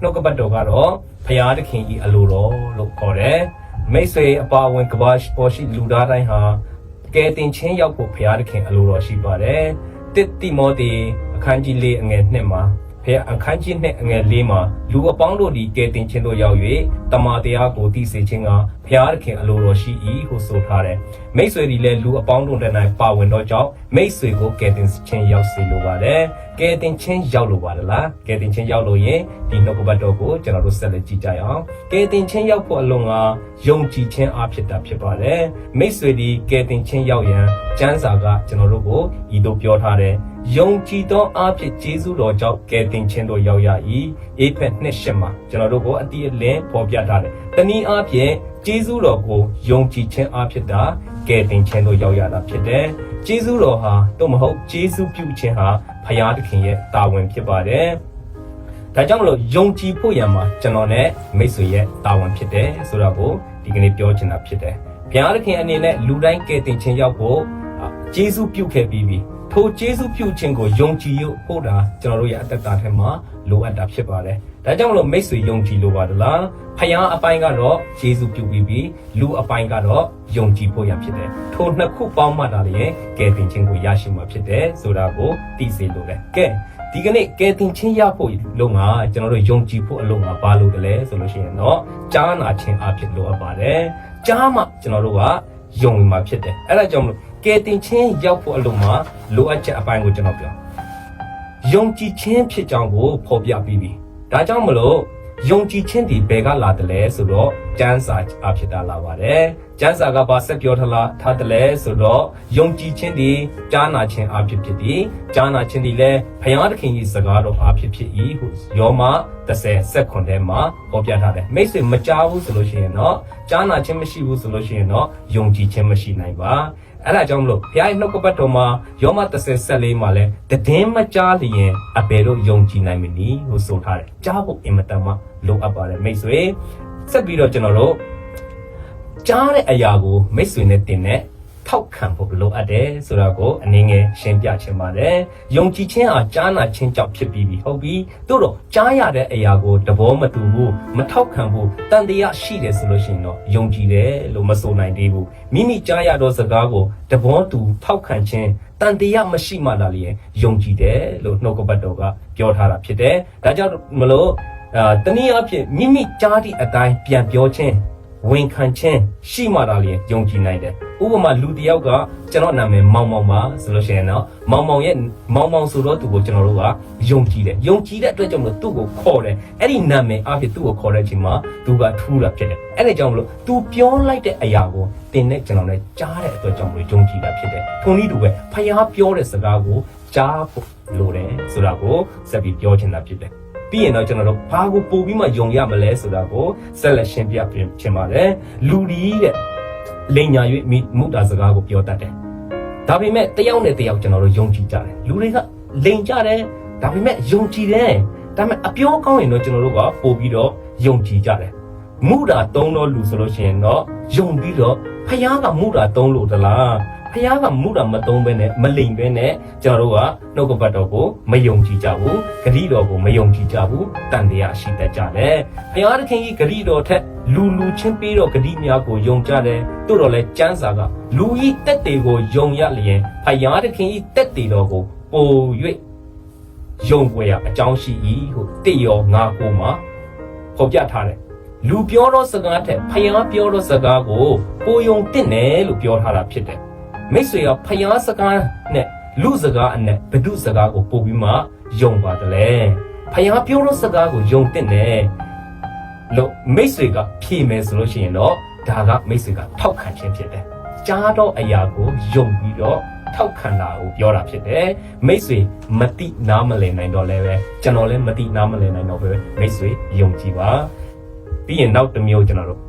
နှုတ်ကပတ်တော်ကတော့ဖရာသခင်ဤအလိုတော်လို့ခေါ်တယ်မိတ်ဆွေအပါအဝင်ကဘာပေါ်ရှိလူသားတိုင်းဟာကဲတင်ချင်းရောက်ဖို့ဖရာသခင်အလိုတော်ရှိပါတယ်တစ်တိမောသေအခန်းကြီး၄အငယ်1မှာဖခင်အခန်းကြီးနှစ်အငယ်၄မှာလူအပေါင်းတို့ဒီကဲတင်ခြင်းတို့ရောက်၍တမန်တရားကိုသိစေခြင်းကဘုရားသခင်အလိုတော်ရှိ၏ဟုဆိုထားတယ်။မိษွေဒီလည်းလူအပေါင်းတို့တဲ့နိုင်ပါဝင်တော့ကြောင့်မိษွေကိုကဲတင်ခြင်းရောက်စေလိုပါတယ်။ ကဲတင်ခြင်းရောက်လိုပါတယ်လား။ကဲတင်ခြင်းရောက်လို့ရင်ဒီနှုတ်ကပတ်တော်ကိုကျွန်တော်တို့ဆက်လက်ကြည့်ကြရအောင်။ကဲတင်ခြင်းရောက်ဖို့အလုံးကယုံကြည်ခြင်းအဖြစ်တာဖြစ်ပါတယ်။မိษွေဒီကဲတင်ခြင်းရောက်ရန်ကျမ်းစာကကျွန်တော်တို့ကိုဤသို့ပြောထားတယ်။ယုံကြည်သောအဖြစ်ဂျေဇုတော်ကြောင့်ကယ်တင်ခြင်းတို့ရောက်ရ၏အေဖက်နှစ်ရှစ်မှာကျွန်တော်တို့ကိုအတိအလင်းပေါ်ပြထားတယ်။တနည်းအားဖြင့်ဂျေဇုတော်ကိုယုံကြည်ခြင်းအဖြစ်တာကယ်တင်ခြင်းတို့ရောက်ရတာဖြစ်တယ်။ ဂျေဇုတော်ဟာတော့မဟုတ်ဂျေဇုပြုခြင်းဟာဖရာသခင်ရဲ့တာဝန်ဖြစ်ပါတယ်။ဒါကြောင့်မလို့ယုံကြည်ဖို့ရမှာကျွန်တော်နဲ့မိတ်ဆွေရဲ့တာဝန်ဖြစ်တယ်ဆိုတော့ကိုဒီကနေ့ပြောချင်တာဖြစ်တယ်။ဘုရားသခင်အနေနဲ့လူတိုင်းကယ်တင်ခြင်းရောက်ဖို့ဂျေဇုပြုခဲ့ပြီးပြီ။ထိုဂျေဇုပြုခြင်းကိုယုံကြည်ဖို့တာကျွန်တော်တို့ရဲ့အသက်တာထဲမှာလိုအပ်တာဖြစ်ပါတယ်။ ဒါကြောင့်မလို့မိတ်ဆွေယုံကြည်လိုပါတယ်လား။ဖယားအပိုင်းကတော့ဂျေဇုပြုပြီးပြီ။လူအပိုင်းကတော့ယုံကြည်ဖို့ရဖြစ်တယ်။ထိုနှစ်ခုပေါင်းမှတာလည်းကယ်တင်ခြင်းကိုရရှိမှာဖြစ်တယ်ဆိုတာကိုသိစေလိုတယ်။ကဲဒီကနေ့ကယ်တင်ခြင်းရဖို့လုံကကျွန်တော်တို့ယုံကြည်ဖို့အလုံးကဘာလို့တလဲဆိုလို့ရှိရင်တော့ကြားနာခြင်းအဖြစ်လိုအပ်ပါတယ်။ကြားမှကျွန်တော်တို့ကယုံမှာဖြစ်တယ်။အဲ့ဒါကြောင့်မလို့ကယ်တင်ခြင်းရောက်ဖို့အလုံးမှာလိုအပ်ချက်အပိုင်းကိုကျွန်တော်ပြောယုံကြည်ခြင်းဖြစ်ကြောင်းကိုဖော်ပြပြီးပြီ။ ဒါကြောင့်မလို့ယုံကြည်ခြင်းဒီဘယ်ကလာတယ်လဲဆိုတော့ ကျမ်းစာအဖြစ်တာလာပါတယ်။ကျမ်းစာကဘာဆက်ပြောထလားထားတယ်လဲဆိုတော့ယုံကြည်ခြင်းဒီကြားနာခြင်းအဖြစ်ဖြစ်ဒီကြားနာခြင်းဒီလဲဘုရားသခင်ကြီးစကားတော်အဖြစ်ဖြစ်၏ဟုယောမ30ဆက်ခွန်ထဲမှာဟောပြထားတယ်။မိတ်ဆွေမကြားဘူးဆိုလို့ရှိရင်တော့ကြားနာခြင်းမရှိဘူးဆိုလို့ရှိရင်တော့ယုံကြည်ခြင်းမရှိနိုင်ပါ။အဲ့ဒါကြောင့်မလို့ဘုရားရဲ့နှုတ်ကပတ်တော်မှာယောမ30ဆက်လေးမှာလဲတည်င်းမကြားလျင်အဘယ်တော့ယုံကြည်နိုင်မနည်းလို့ဆိုထားတယ်ကြားဖို့အင်မတန်မှလိုအပ်ပါတယ်မိတ်ဆွေ ဆက်ပြီးတော့ကျွန်တော်တို့ကြားတဲ့အရာကိုမိတ်ဆွေနဲ့တင်တဲ့ထောက်ခံဖို့လိုအပ်တယ်ဆိုတာကိုအနည်းငယ်ရှင်းပြချင်ပါတယ်။ယုံကြည်ခြင်းဟာကြားနာခြင်းကြောင့်ဖြစ်ပြီးပြီဟုတ်ပြီ။တို့တော့ကြားရတဲ့အရာကိုတဘောမတူဘူးမထောက်ခံဘူးတန်တရားရှိတယ်ဆိုလို့ရှိရင်တော့ယုံကြည်တယ်လို့မဆိုနိုင်သေးဘူး။မိမိကြားရသောစကားကိုတဘောတူထောက်ခံခြင်းတန်တရားမရှိမှလာလျင်ယုံကြည်တယ်လို့နှုတ်ကပတ်တော်ကပြောထားတာဖြစ်တယ်။ဒါကြောင့်မလို့ အာတနည်းအားဖြင့်မိမိကြားသည့်အတိုင်းပြန်ပြောခြင်းဝန်ခံခြင်းရှိမှသာလျှင်ယုံကြည်နိုင်တယ်ဥပမာလူတစ်ယောက်ကကျွန်တော်နာမည်မောင်မောင်ပါဆိုလို့ရှိရင်တော့မောင်မောင်ရဲ့မောင်မောင်ဆိုတော့သူကိုကျွန်တော်တို့ကယုံကြည်တယ်ယုံကြည်တဲ့အတွက်ကြောင့်မလို့သူ့ကိုခေါ်တယ်အဲ့ဒီနာမည်အဖြစ်သူ့ကိုခေါ်တဲ့အချိန်မှာသူကထူးတာဖြစ်တယ်အဲ့ဒါကြောင့်မလို့သူပြောလိုက်တဲ့အရာကိုတင်နဲ့ကျွန်တော်လည်းကြားတဲ့အတွက်ကြောင့်မလို့ယုံကြည်တာဖြစ်တယ်ထုံနည်းတူပဲဖျားပြောတဲ့စကားကိုကြားဖို့လိုတယ်ဆိုတာကိုစက်ပြီးပြောချင်တာဖြစ်တယ် ပြီးရင်တော့ကျွန်တော်တို့ဘာကိုပို့ပြီးမှယုံရမလဲဆိုတာကိုဆက်လက်ရှင်းပြပြင်ချင်ပါတယ်လူဒီတဲ့လိန်ညာ၍မိမုတာစကားကိုပြောတတ်တယ်ဒါပေမဲ့တယောက်နဲ့တယောက်ကျွန်တော်တို့ယုံကြည်ကြတယ်လူတွေကလိန်ကြတယ်ဒါပေမဲ့ယုံကြည်တယ်ဒါပေမဲ့အပြောကောင်းရင်တော့ကျွန်တော်တို့ကပို့ပြီးတော့ယုံကြည်ကြတယ်မုတာတုံးတော့လူဆိုလို့ရှိရင်တော့ယုံပြီးတော့ဖယားကမုတာတုံးလို့တလား ဖះကမုတာမတုံးပဲနဲ့မလိမ်ပဲနဲ့ကျွန်တော်တို့ကနှုတ်ကပတ်တော်ကိုမယုံကြည်ကြဘူးဂရိတော်ကိုမယုံကြည်ကြဘူးတန်တရားရှိတတ်ကြတယ်ဖះသခင်ကြီးဂရိတော်ထက်လူလူချင်းပြီးတော့ဂရိများကိုယုံကြတယ်တို့တော့လဲကျမ်းစာကလူဤတက်တွေကိုယုံရလျင်ဖះသခင်ကြီးတက်တွေတော်ကိုပို၍ယုံွယ်ရအကြောင်းရှိ၏ဟုတိရောငါကိုမှာဖော်ပြထားတယ်လူပြောသောစကားထက်ဖះပြောသောစကားကိုပိုယုံတင်တယ်လို့ပြောထားတာဖြစ်တယ် မိတ်ဆွေကဖျားစကားနဲ့လူစကားအနဲ့ဘဒုစကားကိုပို့ပြီးမှယုံပါတယ်လေဖျားပြောလို့စကားကိုယုံတဲ့နဲ့လို့မိတ်ဆွေကဖြေမယ်ဆိုလို့ရှိရင်တော့ဒါကမိတ်ဆွေကထောက်ခံခြင်းဖြစ်တယ်ကြားတော့အရာကိုယုံပြီးတော့ထောက်ခံတာကိုပြောတာဖြစ်တယ်မိတ်ဆွေမတိနားမလည်နိုင်တော့လဲပဲကျွန်တော်လည်းမတိနားမလည်နိုင်တော့ပဲမိတ်ဆွေယုံကြည်ပါပြီးရင်နောက်တစ်မျိုးကျွန်တော်တို့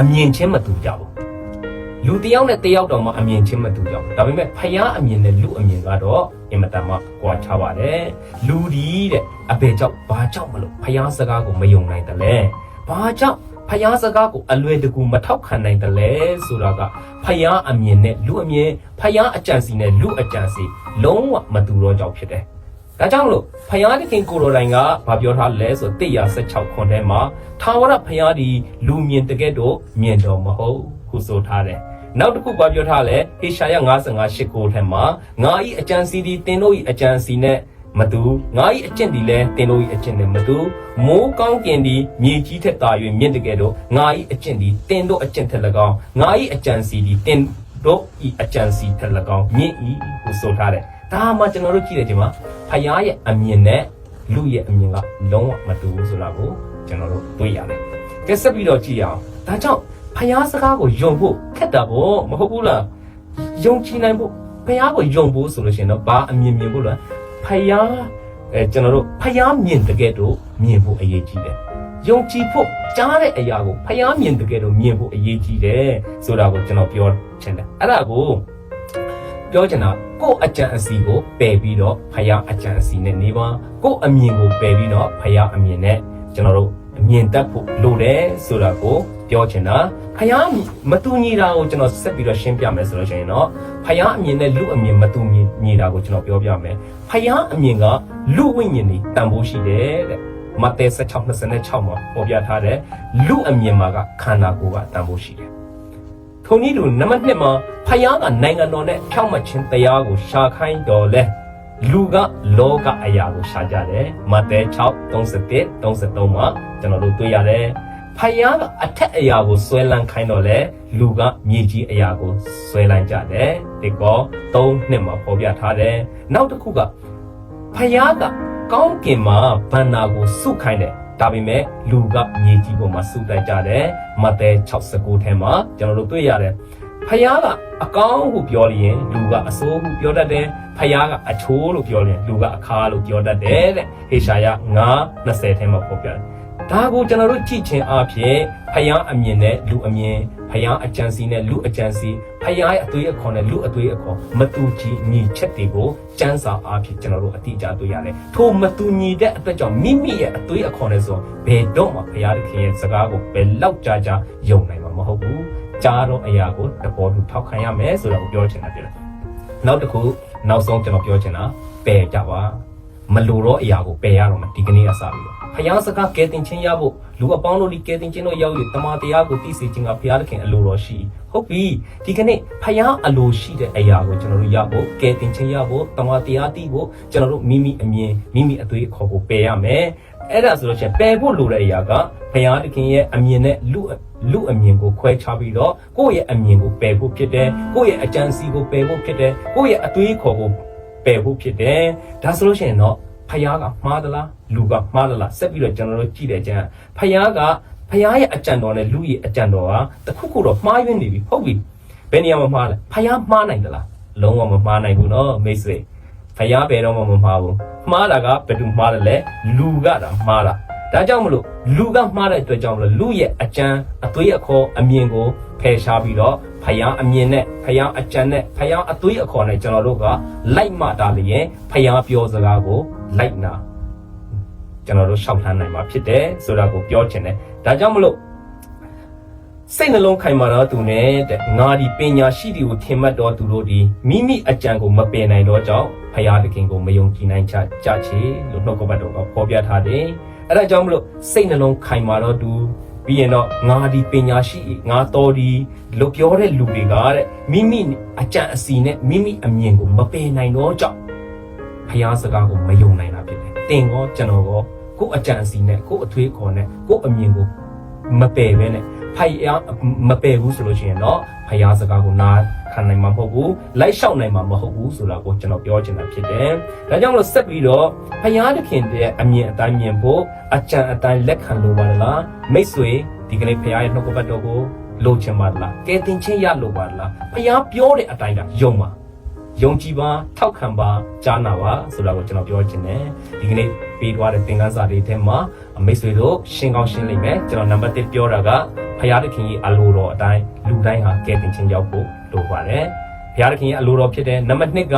အမြင်ချင်းမတူကြဘူး လူတယောက်နဲ့တယောက်တော့မှအမြင်ချင်းမတူကြဘူးဒါပေမဲ့ဖယားအမြင်နဲ့လူအမြင်ကတော့အင်မတန်မှကွာခြားပါတယ်လူဒီတဲ့အဘယ်ကြောင့်ဘာကြောင့်မလို့ဖယားစကားကိုမယုံနိုင်တယ်လဲဘာကြောင့်ဖယားစကားကိုအလွယ်တကူမထောက်ခံနိုင်တယ်လဲဆိုတာကဖယားအမြင်နဲ့လူအမြင်ဖယားအကြံစီနဲ့လူအကြံစီလုံးဝမတူတော့ကြောင့်ဖြစ်တယ်ဒါကြောင့်မလို့ဖယားသခင်ကိုရိုတိုင်းကဘာပြောထားလဲဆို116ခွန်ထဲမှာထာဝရဖယားဒီလူမြင်တကယ်တော့မြင်တော်မဟုတ် ဟုဆိုထားတယ်နောက်တစ်ခုဘာပြောထားလဲဟေရှာယ55 8ကိုထဲမှာငါဤအကြံစီဒီတင်တို့ဤအကြံစီနဲ့မတူငါဤအကျင့်ဒီလဲတင်တို့ဤအကျင့်နဲ့မတူမိုးကောင်းကင်ဒီမြေကြီးထက်သာ၍မြင့်တကယ်တော့ငါဤအကျင့်ဒီတင်တို့အကျင့်ထက်၎င်းငါဤအကြံစီဒီတင်တို့ဤအကြံစီထက်၎င်းမြင့်ဤဟုဆိုထားတယ်ဒါမှကျွန်တော်တို့ကြည့်တဲ့ချိန်မှာဖယားရဲ့အမြင်နဲ့လူရဲ့အမြင်ကလုံးဝမတူဘူးဆိုတာကိုကျွန်တော်တို့တွေ့ရတယ်ကဲဆက်ပြီးတော့ကြည့်ရအောင်ဒါကြောင့် ဖယားစကားကိုယုံဖို့ခက်တာပေါ့မဟုတ်ဘူးလားယုံကြည်နိုင်ဖို့ဖယားကိုယုံဖို့ဆိုလို့ရှိရင်တော့ဘာအမြင်မြင်ဖို့လဲဖယားအဲကျွန်တော်တို့ဖယားမြင်တကယ်တော့မြင်ဖို့အရေးကြီးတယ်ယုံကြည်ဖို့ကြားတဲ့အရာကိုဖယားမြင်တကယ်တော့မြင်ဖို့အရေးကြီးတယ်ဆိုတာကိုကျွန်တော်ပြောချင်တယ်အဲ့ဒါကိုပြောချင်တာကိုယ့်အကြံအစီကိုပယ်ပြီးတော့ဖယားအကြံအစီနဲ့နေပါကိုယ့်အမြင်ကိုပယ်ပြီးတော့ဖယားအမြင်နဲ့ကျွန်တော်တို့အမြင်တတ်ဖို့လိုတယ်ဆိုတာကို ပြောချင်တာဖယားမတူညီတာကိုကျွန်တော်ဆက်ပြီးတော့ရှင်းပြမယ်ဆိုလို့ရှိရင်တော့ဖယားအမြင်နဲ့လူအမြင်မတူညီတာကိုကျွန်တော်ပြောပြမယ်ဖယားအမြင်ကလူဝိညာဉ်တွေတန်ဖိုးရှိတယ်တဲ့မဿဲ16 26မှာပေါ်ပြထားတဲ့လူအမြင်မှာကခန္ဓာကိုယ်ကတန်ဖိုးရှိတယ်ထုံနည်းတူနံပါတ်1မှာဖယားကနိုင်ငံတော်နဲ့ဖြောင့်မတ်ခြင်းတရားကိုရှာခိုင်းတော်လဲလူကလောကအရာကိုရှာကြတယ်မဿဲ6 31 33မှာကျွန်တော်တို့တွေ့ရတယ် ဖယားကအထက်အရာကိုဆွဲလန်းခိုင်းတော့လဲလူကမြေကြီးအရာကိုဆွဲလန်းကြတယ်ဒီကော3နှစ်မှာပေါ်ပြထားတယ်နောက်တစ်ခုကဖယားကကောင်းကင်မှာဗန္နာကိုစုခိုင်းတယ်ဒါပေမဲ့လူကမြေကြီးပေါ်မှာစုတိုက်ကြတယ်မဿဲ69ထဲမှာကျွန်တော်တို့တွေ့ရတယ်ဖယားကအကောင်းဟုပြောလျင်လူကအဆိုးဟုပြောတတ်တယ်ဖယားကအချိုးလို့ပြောလျင်လူကအခါလို့ပြောတတ်တယ်တဲ့ဟေရှာယ9 20ထဲမှာပေါ်ပြတယ် ဒါကိုကျွန်တော်တို့ကြည့်ချင်းအဖြစ်ဖယားအမြင်နဲ့လူအမြင်ဖယားအကြံစီနဲ့လူအကြံစီဖယားရဲ့အသွေးအခေါ်နဲ့လူအသွေးအခေါ်မတူကြည်ညီချက်တွေကိုစံစာအဖြစ်ကျွန်တော်တို့အတိအကျတွေ့ရတယ်ထိုမတူညီတဲ့အတွက်ကြောင့်မိမိရဲ့အသွေးအခေါ်နဲ့ဆိုဘယ်တော့မှဖယားသခင်ရဲ့စကားကိုဘယ်လောက်ကြာကြာယုံနိုင်မှာမဟုတ်ဘူးကြားတော့အရာကိုတပေါ်တူထောက်ခံရမယ်ဆိုတာကိုပြောချင်တာဖြစ်တယ်နောက်တစ်ခုနောက်ဆုံးကျွန်တော်ပြောချင်တာပယ်ကြပါ မလိုတော့အရာကိုပယ်ရတော့မယ်ဒီကနေ့ကစပြီးတော့ဖယားစကားကဲတင်ချင်းရဖို့လူအပေါင်းတို့ဒီကဲတင်ချင်းတို့ရောက်ရတမန်တရားကိုသိစေခြင်းကဖယားသခင်အလိုတော်ရှိဟုတ်ပြီဒီကနေ့ဖယားအလိုရှိတဲ့အရာကိုကျွန်တော်တို့ရဖို့ကဲတင်ချင်းရဖို့တမန်တရားသိဖို့ကျွန်တော်တို့မိမိအမြင်မိမိအသွေးအခေါ်ကိုပယ်ရမယ်အဲ့ဒါဆိုလို့ရှိရင်ပယ်ဖို့လိုတဲ့အရာကဖယားသခင်ရဲ့အမြင်နဲ့လူလူအမြင်ကိုခွဲခြားပြီးတော့ကိုယ့်ရဲ့အမြင်ကိုပယ်ဖို့ဖြစ်တယ်ကိုယ့်ရဲ့အကြံစီကိုပယ်ဖို့ဖြစ်တယ်ကိုယ့်ရဲ့အသွေးခေါ်ကို ပယ်ဖို့ဖြစ်တယ်ဒါဆိုလို့ရှိရင်တော့ဖယားကမှားသလားလူကမှားသလားဆက်ပြီးတော့ကျွန်တော်တို့ကြည့်တယ်ကြံဖယားကဖယားရဲ့အကြံတော်နဲ့လူရဲ့အကြံတော်ဟာတခုခုတော့မှားယွင်းနေပြီဟုတ်ပြီဘယ်နေရာမှာမှားလဲဖယားမှားနိုင်သလားလုံးဝမမှားနိုင်ဘူးနော်မိတ်ဆွေဖယားဘယ်တော့မှမမှားဘူးမှားတာကဘယ်သူမှားတယ်လဲလူကတာမှားတာဒါကြောင့်မလို့လူကမှားတဲ့အတွက်ကြောင့်မလို့လူရဲ့အကြံအသွေးအခေါ်အမြင်ကိုဖယ်ရှားပြီးတော့ ဖယားအမြင်နဲ့ဖယားအကြံနဲ့ဖယားအသွေးအခေါ်နဲ့ကျွန်တော်တို့ကလိုက်မှတာလျင်ဖယားပြောစကားကိုလိုက်နာကျွန်တော်တို့ရှောက်ထမ်းနိုင်မှာဖြစ်တယ်ဆိုတာကိုပြောချင်တယ်ဒါကြောင့်မလို့စိတ်နှလုံးခိုင်မာတော့သူနဲ့တဲ့ငါဒီပညာရှိသူကိုထင်မှတ်တော်သူတို့ဒီမိမိအကြံကိုမပယ်နိုင်တော့ကြောင့်ဖယားသခင်ကိုမယုံကြည်နိုင်ချကြချေလို့နှုတ်ကပတ်တော်ကဖော်ပြထားတယ်အဲ့ဒါကြောင့်မလို့စိတ်နှလုံးခိုင်မာတော့သူ ပြီးရင်တော့ငါဒီပညာရှိငါတော်ဒီလို့ပြောတဲ့လူတွေကတဲ့မိမိအကြံအစီနဲ့မိမိအမြင်ကိုမပယ်နိုင်တော့ကြောင့်ဖျားစကားကိုမယုံနိုင်တာဖြစ်တယ်။တင်ကောကျွန်တော်ကောကိုယ့်အကြံအစီနဲ့ကိုယ့်အထွေးခေါ်နဲ့ကိုယ့်အမြင်ကိုမပယ်ပဲနဲ့ ဖျားမပယ်ဘူးဆိုလို့ရှိရင်တော့ဖျားစကားကိုနားခံနိုင်မှာမဟုတ်ဘူးလိုက်လျှောက်နိုင်မှာမဟုတ်ဘူးဆိုတာကိုကျွန်တော်ပြောချင်တာဖြစ်တယ်။ဒါကြောင့်မလို့ဆက်ပြီးတော့ဖျားသခင်တဲ့အမြင်အတိုင်းမြင်ဖို့အကြံအတိုင်းလက်ခံလိုပါလားမိတ်ဆွေဒီကနေ့ဖျားရဲ့နှုတ်ကပတ်တော်ကိုလိုချင်ပါလားကဲတင်ချင်းရလိုပါလားဖျားပြောတဲ့အတိုင်းကယုံပါယုံကြည်ပါထောက်ခံပါကြားနာပါဆိုတာကိုကျွန်တော်ပြောချင်တယ်ဒီကနေ့ပေးသွားတဲ့သင်ခန်းစာတွေထဲမှာမိတ်ဆွေတို့ရှင်းကောင်းရှင်းလိမ့်မယ်ကျွန်တော်နံပါတ်1ပြောတာက ဖရာသခင်ကြီးအလိုတော်အတိုင်းလူတိုင်းဟာကဲတင်ချင်းရောက်ဖို့လိုပါတယ်ဘုရားသခင်ရဲ့အလိုတော်ဖြစ်တယ်နံပါတ်2က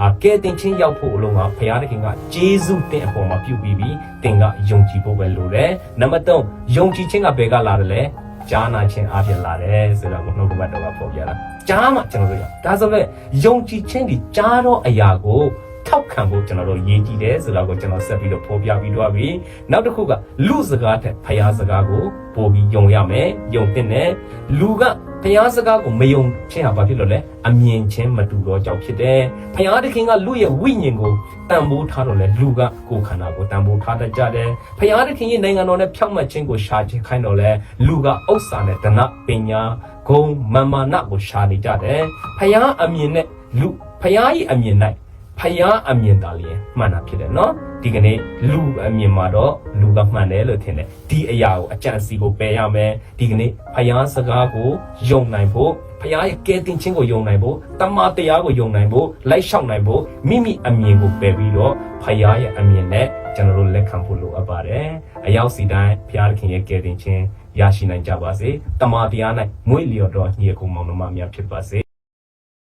အာကဲတင်ချင်းရောက်ဖို့အလုံးကဘုရားသခင်ကဂျေဇုတင်အပေါ်မှာပြုပြီးပြီးတင်ကယုံကြည်ဖို့ပဲလိုတယ်နံပါတ်3ယုံကြည်ခြင်းကဘယ်ကလာတယ်လဲကြားနာခြင်းအပြင်လာတယ်ဆိုတော့နှုတ်ကပတ်တော်ကပေါ်ပြတာကြားမှကျွန်တော်တို့ရဒါဆိုလေယုံကြည်ခြင်းဒီကြားတော့အရာကို ထောက်ခံဖို့ကျွန်တော်တို့ရည်ကြည်တယ်ဆိုတော့ကိုကျွန်တော်ဆက်ပြီးတော့ဖော်ပြပြီးတော့ပြီနောက်တစ်ခုကလူစကားတဲ့ဖရားစကားကိုပို့ပြီးယုံရမယ်ယုံတဲ့နဲ့လူကဖရားစကားကိုမယုံခြင်းဟာဘာဖြစ်လို့လဲအမြင်ချင်းမတူတော့ကြောင့်ဖြစ်တယ်ဖရားသခင်ကလူရဲ့ဝိညာဉ်ကိုတန်ဖိုးထားတော့လဲလူကကိုယ်ခန္ဓာကိုတန်ဖိုးထားတတ်ကြတယ်ဖရားသခင်ရဲ့နိုင်ငံတော်နဲ့ဖြောင့်မတ်ခြင်းကိုရှာခြင်းခိုင်းတော့လဲလူကဥစ္စာနဲ့ဒနပညာဂုံမာမာနကိုရှာနေကြတယ်ဖရားအမြင်နဲ့လူဖရားရဲ့အမြင်၌ ဖယားအမြင်သာလျင်မှန်တာဖြစ်တယ်နော်ဒီကနေ့လူအမြင်မှာတော့လူကမှန်တယ်လို့ထင်တယ်ဒီအရာကိုအကြံစီကိုပယ်ရမယ်ဒီကနေ့ဖယားစကားကိုယုံနိုင်ဖို့ဖယားရဲ့ကဲတင်ခြင်းကိုယုံနိုင်ဖို့တမန်တရားကိုယုံနိုင်ဖို့လိုက်လျှောက်နိုင်ဖို့မိမိအမြင်ကိုပယ်ပြီးတော့ဖယားရဲ့အမြင်နဲ့ကျွန်တော်တို့လက်ခံဖို့လိုအပ်ပါတယ်အရောက်စီတိုင်းဖယားခင်ရဲ့ကဲတင်ခြင်းရရှိနိုင်ကြပါစေတမန်တရား၌မွေးလျော်တော်ညီအကိုမောင်နှမများဖြစ်ပါစေ